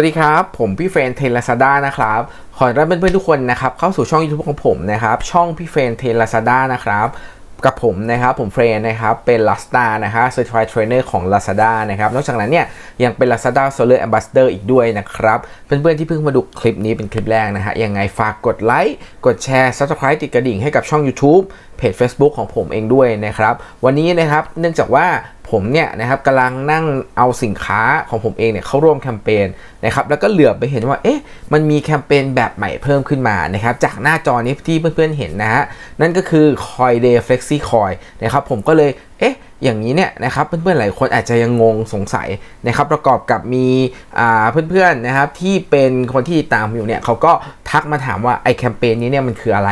วัสดีครับ ผมพี่เฟรนเทลาซาด้านะครับ ขอต้อนรับเพื่อนๆทุกคนนะครับ เข้าสู่ช่อง YouTube ของผมนะครับ ช่องพี่เฟรนเทลาซาด้านะครับกับผมนะครับผมเฟรนนะครับเป็นลาสตานะครับ Certified Trainer ของ Lazada นะครับนอกจากนั้นเนี่ยยังเป็น Lazada Seller Ambassador อีกด้วยนะครับเพื่อนๆที่เพิ่งมาดูคลิปนี้เป็นคลิปแรกนะฮะยังไงฝากกดไลค์กดแชร์ Subscribe ติดกระดิ่งให้กับช่อง YouTube เพจ Facebook ของผมเองด้วยนะครับวันนี้นะครับเนื่องจากว่า ผมเนี่ยนะครับกำลังนั่งเอาสินค้าของผมเองเนี่ยเข้าร่วมแคมเปญนะครับแล้วก็เหลือบไปเห็นว่าเอ๊ะมันมีแคมเปญแบบใหม่เพิ่มขึ้นมานะครับจากหน้าจอนี้ที่เพื่อนๆเห็นนะฮะนั่นก็คือ Coin Day Flexi Coin นะครับผมก็เลย เอ๊ะอย่างนี้เนี่ยนะครับเพื่อนๆหลายคนอาจจะยังงงสงสัยนะครับประกอบกับมีเพื่อนๆนะครับที่เป็นคนที่ตามอยู่เนี่ยเขาก็ทักมาถามว่าไอแคมเปญนี้เนี่ยมันคืออะไร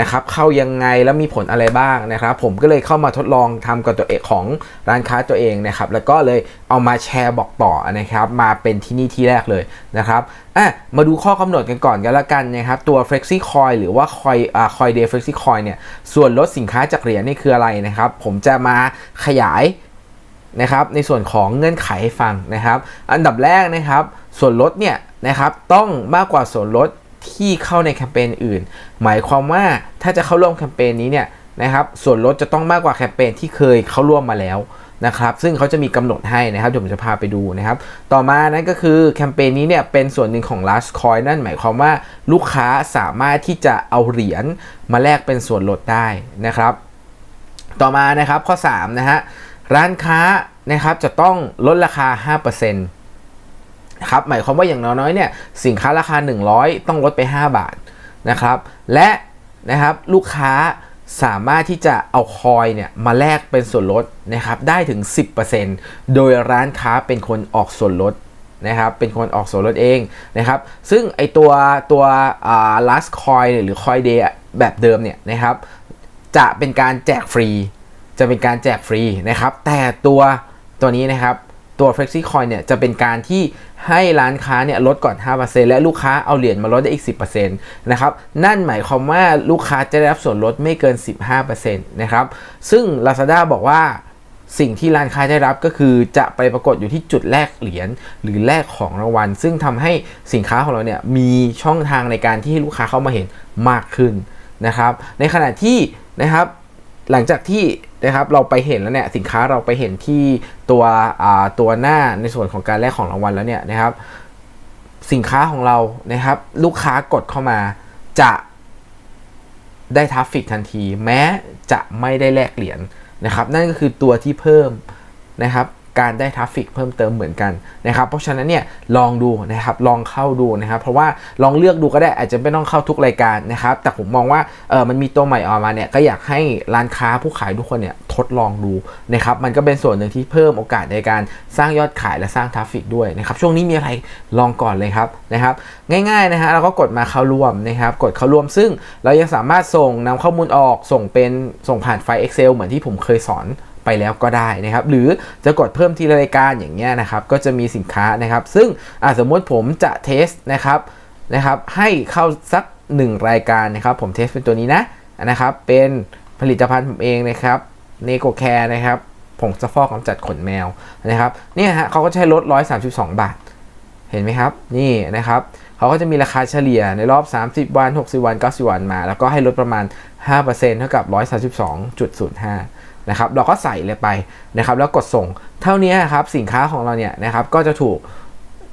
นะครับเข้ายังไงแล้วมีผลอะไรบ้างนะครับผมก็เลยเข้ามาทดลองทำกับตัวเองของร้านค้าตัวเองนะครับแล้วก็เลยเอามาแชร์บอกต่อนะครับมาเป็นที่นี่ที่แรกเลยนะครับอะมาดูข้อกำหนดกันก่อนกันละกันนะครับตัว Flexi Coin หรือว่า Coin อ่า Coin Day Flexi Coin เนี่ยส่วนลดสินค้าจากเหรียญนี่คืออะไรนะครับผมจะมาขยายนะครับในส่วนของเงื่อนไขให้ฟังนะครับ อันดับแรกนะครับ ส่วนลดเนี่ยนะครับต้องมากกว่าส่วนลดที่เข้าในแคมเปญอื่น หมายความว่าถ้าจะเข้าร่วมแคมเปญนี้เนี่ยนะครับส่วนลดจะต้องมากกว่าแคมเปญที่เคยเข้าร่วมมาแล้วนะครับซึ่งเขาจะมีกำหนดให้นะครับเดี๋ยวผมจะพาไปดูนะครับ ต่อมานั่นก็คือแคมเปญนี้เนี่ยเป็นส่วนหนึ่งของ last coin นั่นหมายความว่าลูกค้าสามารถที่จะเอาเหรียญมาแลกเป็นส่วนลดได้นะครับ ต่อมานะครับข้อ3นะฮะร้านค้านะครับจะต้องลดราคา 5%นะครับหมายความว่าอย่างน้อยๆเนี่ยสินค้าราคา 100 ต้องลดไป 5 บาทนะครับ และนะครับลูกค้าสามารถที่จะเอาคอยเนี่ยมาแลกเป็นส่วนลดนะครับได้ถึง 10%โดยร้านค้าเป็นคนออกส่วนลดนะครับเป็นคนออกส่วนลดเองนะครับ ซึ่งไอตัวตัว last coin หรือ coin day แบบเดิมเนี่ยนะครับ จะเป็นการแจกฟรี จะเป็นการแจกฟรีนะครับ แต่ตัวตัวนี้นะครับตัว Flexi Coin เนี่ยจะเป็นการที่ให้ร้านค้าเนี่ยลดก่อน 5%และลูกค้าเอาเหรียญมาลดได้อีก 10%นะครับ นั่นหมายความว่าลูกค้าจะได้รับส่วนลดไม่เกิน 15%นะครับ ซึ่ง Lazada บอกว่าสิ่งที่ร้านค้าได้รับก็คือจะไปปรากฏอยู่ที่จุดแลกเหรียญหรือแลกของรางวัล ซึ่งทำให้สินค้าของเราเนี่ยมีช่องทางในการที่ให้ลูกค้าเข้ามาเห็นมากขึ้นนะครับ ในขณะที่ นะครับ หลังจากที่นะครับเราไปเห็นแล้วเนี่ยสินค้าเราไปเห็นที่ตัวตัวหน้าในส่วนของการแลกของรางวัลแล้วเนี่ยนะครับ สินค้าของเรานะครับ ลูกค้ากดเข้ามาจะได้ทราฟฟิกทันที แม้จะไม่ได้แลกเหรียญนะครับ นั่นก็คือตัวที่เพิ่มนะครับ การได้ทราฟฟิกเพิ่มเติมเหมือนกันนะครับเพราะฉะนั้นเนี่ยลองดูนะครับลองเข้าดูนะครับเพราะว่าลองเลือกดูก็ได้อาจจะไม่ต้องเข้าทุกรายการนะครับแต่ผมมองว่าเออมันมีตัวใหม่ออกมาเนี่ยก็อยากให้ร้านค้าผู้ขายทุกคนเนี่ยทดลองดูนะครับมันก็เป็นส่วนหนึ่งที่เพิ่มโอกาสในการสร้างยอดขายและสร้างทราฟฟิกด้วยนะครับช่วงนี้มีอะไรลองก่อนเลยครับนะครับง่ายๆนะฮะเราก็กดมาเข้าร่วมนะครับกดเข้าร่วมซึ่งเรายังสามารถส่งนำข้อมูลออกส่งเป็นส่งผ่านไฟล์ Excel เหมือนที่ผมเคยสอน ไปแล้วก็ได้นะครับ หรือจะกดเพิ่มทีละรายการอย่างเงี้ยนะครับ ก็จะมีสินค้านะครับ ซึ่งสมมติผมจะเทสนะครับนะครับ ให้เข้าสัก 1 รายการนะครับ ผมเทสเป็นตัวนี้นะนะครับ เป็นผลิตภัณฑ์ผมเองนะครับเนโกแคร์นะครับผงซัฟฟอกกำจัดขนแมวนะครับเนี่ยฮะเขาก็ใช้ลด 132 บาท เห็นไหมครับ นี่นะครับ เขาก็จะมีราคาเฉลี่ยในรอบ 30 วัน 60 วัน 90 วันมา แล้วก็ให้ลดประมาณ 5%เท่ากับ 132.05 นะครับ เราก็ใส่เลยไปนะครับ แล้วกดส่ง เท่านี้ครับ สินค้าของเราเนี่ยนะครับ ก็จะถูก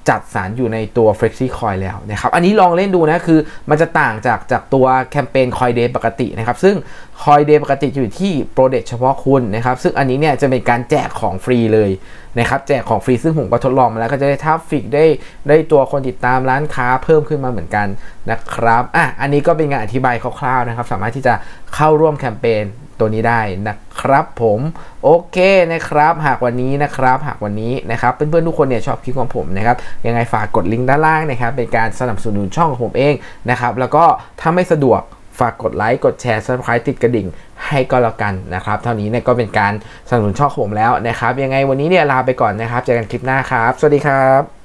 จัดสารอยู่ในตัว Flexi Coin แล้วนะครับ อันนี้ลองเล่นดูนะ คือมันจะต่างจากจากตัวแคมเปญ Coin Day ปกตินะครับ ซึ่ง Coin Day ปกติอยู่ที่โปรเดตเฉพาะคุณนะครับ ซึ่งอันนี้เนี่ยจะเป็นการแจกของฟรีเลยนะครับ แจกของฟรีซึ่งผมก็ทดลองมาแล้วก็จะได้ทัฟฟิกได้ได้ตัวคนติดตามร้านค้าเพิ่มขึ้นมาเหมือนกันนะครับ อะ อันนี้ก็เป็นงานอธิบายคร่าวๆนะครับ สามารถที่จะเข้าร่วมแคมเปญตัวนี้ได้นะครับผมโอเคนะครับ หากวันนี้นะครับ หากวันนี้นะครับเพื่อนๆทุกคนเนี่ยชอบคลิปของผมนะครับยังไงฝากกดลิงก์ด้านล่างนะครับเป็นการสนับสนุนช่องของผมเองนะครับแล้วก็ถ้าไม่สะดวกฝากกดไลค์กดแชร์ซับสไครต์ติดกระดิ่งให้ก็แล้วกันนะครับ เท่านี้เนี่ยก็เป็นการสนับสนุนช่องของผมแล้วนะครับ ยังไงวันนี้เนี่ยลาไปก่อนนะครับเจอกันคลิปหน้าครับ สวัสดีครับ